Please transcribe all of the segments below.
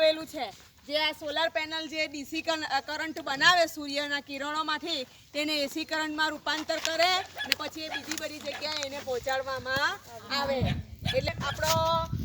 આવેલું છે. જે આ સોલાર પેનલ જે ડીસી કરંટ બનાવે સૂર્યના કિરણોમાંથી, તેને એસી કરંટમાં રૂપાંતર કરે અને પછી એ બીજી બધી જગ્યાએ એને પહોંચાડવામાં આવે. એટલે આપણો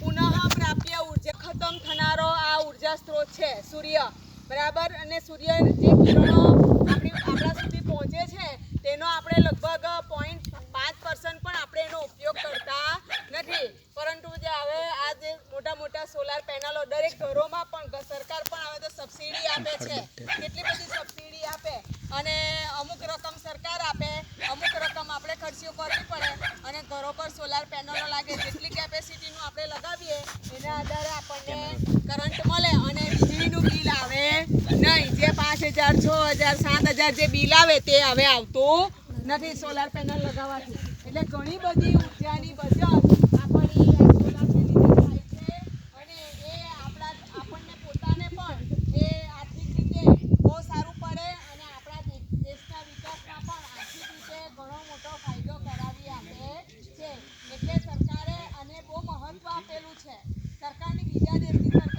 પુનઃ પ્રાપ્ય ઊર્જા ખતમ થનારો આ ઊર્જા સ્ત્રોત છે, સૂર્ય. બરાબર? અને સૂર્ય જે કિરણો આપણી, આપણા સુધી પહોંચે છે, તેનો આપણે લગભગ પોઈન્ટ પાંચ પર્સન્ટ પણ આપણે એનો ઉપયોગ કરતા નથી પરંતુ જે હવે આ જે મોટા મોટા સોલાર પેનલો દરેક ઘરોમાં પણ ગ- સરકાર પણ હવે તો સબસિડી આપે છે કેટલી બધી સબસિડી આપે અને અમુક રકમ સરકાર આપે અમુક રકમ આપણે ખર્ચીઓ કરવી પડે અને ઘરો પર સોલાર પેનલો લાગે, જેટલી કેપેસિટીનું આપણે લગાવીએ, એના આધારે આપણને કરંટ મળે અને વીજળીનું બિલ આવે નહીં. જે પાંચ હજાર, છ હજાર, સાત હજાર જે બિલ આવે તે હવે આવતું નથી સોલાર પેનલ લગાવવાથી. એટલે ઘણી બધી ઉર્જાની બચત ಸರ್ಕಾರಕ್ಕೆ ಇಜಾದಿ ಇರ್ತಿತ್ತು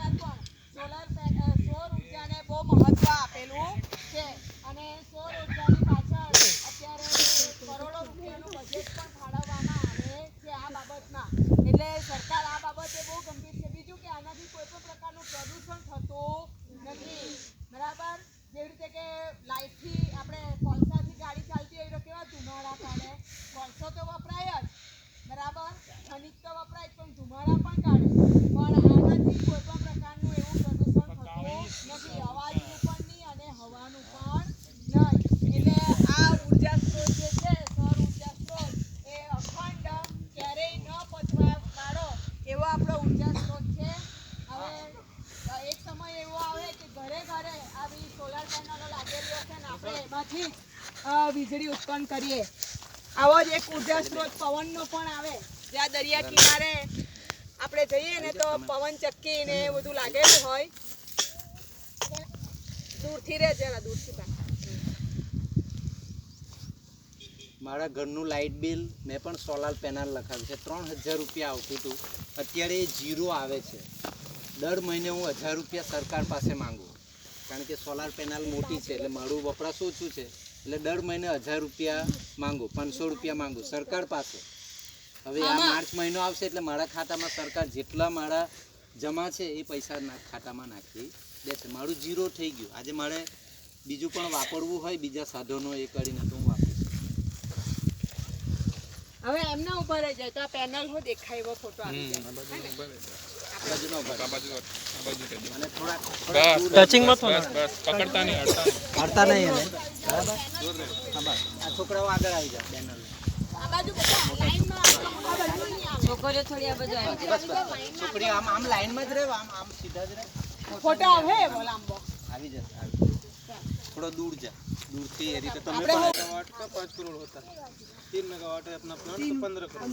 આપણે એમાંથી વીજળી ઉત્પન્ન કરીએ. આવો જ એક ઊર્જા સ્ત્રોત પવનનો પણ આવે. જ્યાં દરિયા કિનારે આપણે જઈએ ને તો પવન ચક્કી ને એ બધું લાગેલું હોય. દૂરથી રે જરા દૂરથી મારા ઘરનું લાઇટ બિલ મેં પણ સોલાર પેનલ લખાવ્યું છે. ત્રણ હજાર રૂપિયા આવતું હતું. અત્યારે એ જીરો આવે છે. દર મહિને હું હજાર રૂપિયા સરકાર પાસે માંગુ. કારણ કે સોલાર પેનલ મોટી છે એટલે મારું વપરાશ ઓછું છે. એટલે દર મહિને હજાર રૂપિયા માંગુ પાંચસો રૂપિયા માંગુ સરકાર પાસે. હવે આ માર્ચ મહિનો આવશે એટલે મારા ખાતામાં સરકાર જેટલા મારા જમા છે એ પૈસા ખાતામાં નાખી દેશે મારું જીરો થઈ ગયું. આજે મારે બીજું પણ વાપરવું હોય બીજા સાધનો એ કરીને તો હું વાપરીશ હવે એમના ઉપર જ જાય તો આ પેનલ હો દેખાય એવો ફોટો આવી જાય. આ બાજુનો ભાગ. અને થોડા ટચિંગ મત હોને પકડતા નહીં અડતા નહીં. અડતા નહીં એને બરાબર હા બસ આ છોકરાઓ આગળ આવી જાય બેનર આ બાજુ બધા લાઈનમાં આ બાજુ નહીં આવે. છોકરીઓ થોડી આ બધું આવી બસ બસ છોકરીઓ આમ આમ લાઈનમાં જ રહે આમ આમ સીધા જ રહે ફોટો આવે એવો લાંબો આવી જશે આવી જશે. થોડો દૂર જા દૂરથી એ રીતે તમે આપણે પણ मेगावाट का पाँच करोड़ होता है तीन मेगावाट है अपना प्लांट तो पंद्रह करोड़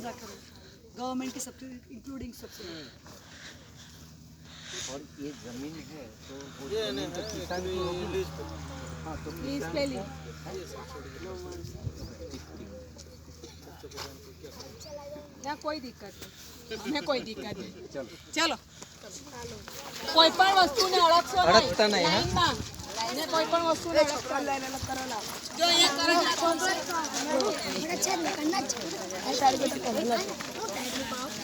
गवर्नमेंट की सब्सिडी इंक्लूडिंग सब्सिडी और ये जमीन है तो वो ये जमीन नहीं तो है किसान की actually होगी। लीज पे। हाँ तो लीज किसान पे को- ली। ના કોઈ દિક્કત નહીં અમે કોઈ દિક્કત નહીં ચલો કોઈ પણ વસ્તુને અડકશો નહીં અડકતા નહીં, હા? લાઈનમાં. ને કોઈ પણ વસ્તુને અડકશો નહીં. જો અહીંયા કરંટ રાખો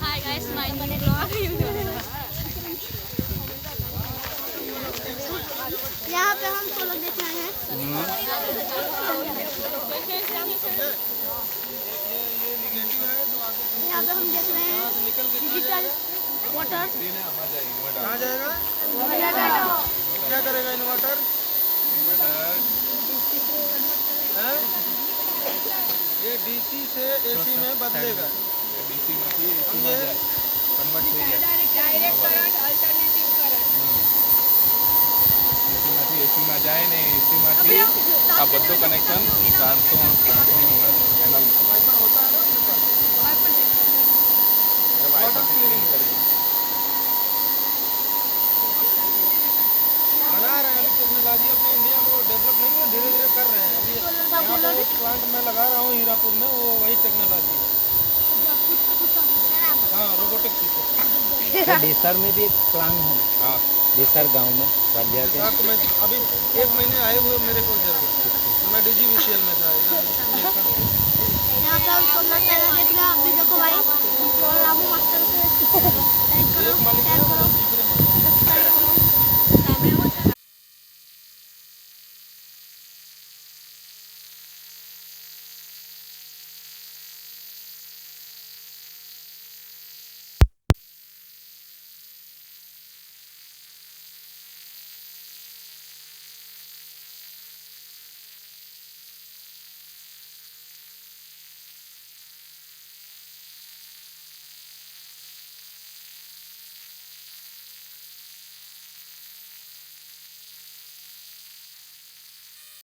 hi guys my new blog यहाँ पे हम सोलह देखने आए हैं यहाँ पे हम देख रहे हैं डिजिटल इन्वर्टर कहाँ जाएगा क्या करेगा इन्वर्टर हाँ? ये डीसी से एसी में बदलेगा। डीसी में एसी में कन्वर्ट हो जाएगा direct current alternative current AC में जाए नहीं एसी में थी आप बदलो कनेक्शन ट्रांसफो ट्रांसफो चैनल होता है ना वाइपर से वाटर क्लीनिंग करेंगे। बना रहे हैं अभी टेक्नोलॉजी अपने इंडिया में वो डेवलप नहीं है धीरे धीरे कर रहे हैं। अभी यहाँ पे एक प्लांट मैं लगा रहा हूँ हीरापुर में वो वही टेक्नोलॉजी है। हाँ रोबोटिक सिस्टम देसर में भी एक प्लान है। હા देसर गाँव में वालिया के। साथ में अभी एक महीने आए हुए मेरे को इधर। तो मैं डीजीवीसीएल में था इधर देखा भी है। यहाँ पे हम सोलर पैनल देख रहे हैं आप भी देखो भाई और आपको मास्टर लाइक करो एक मालिक शेयर है करो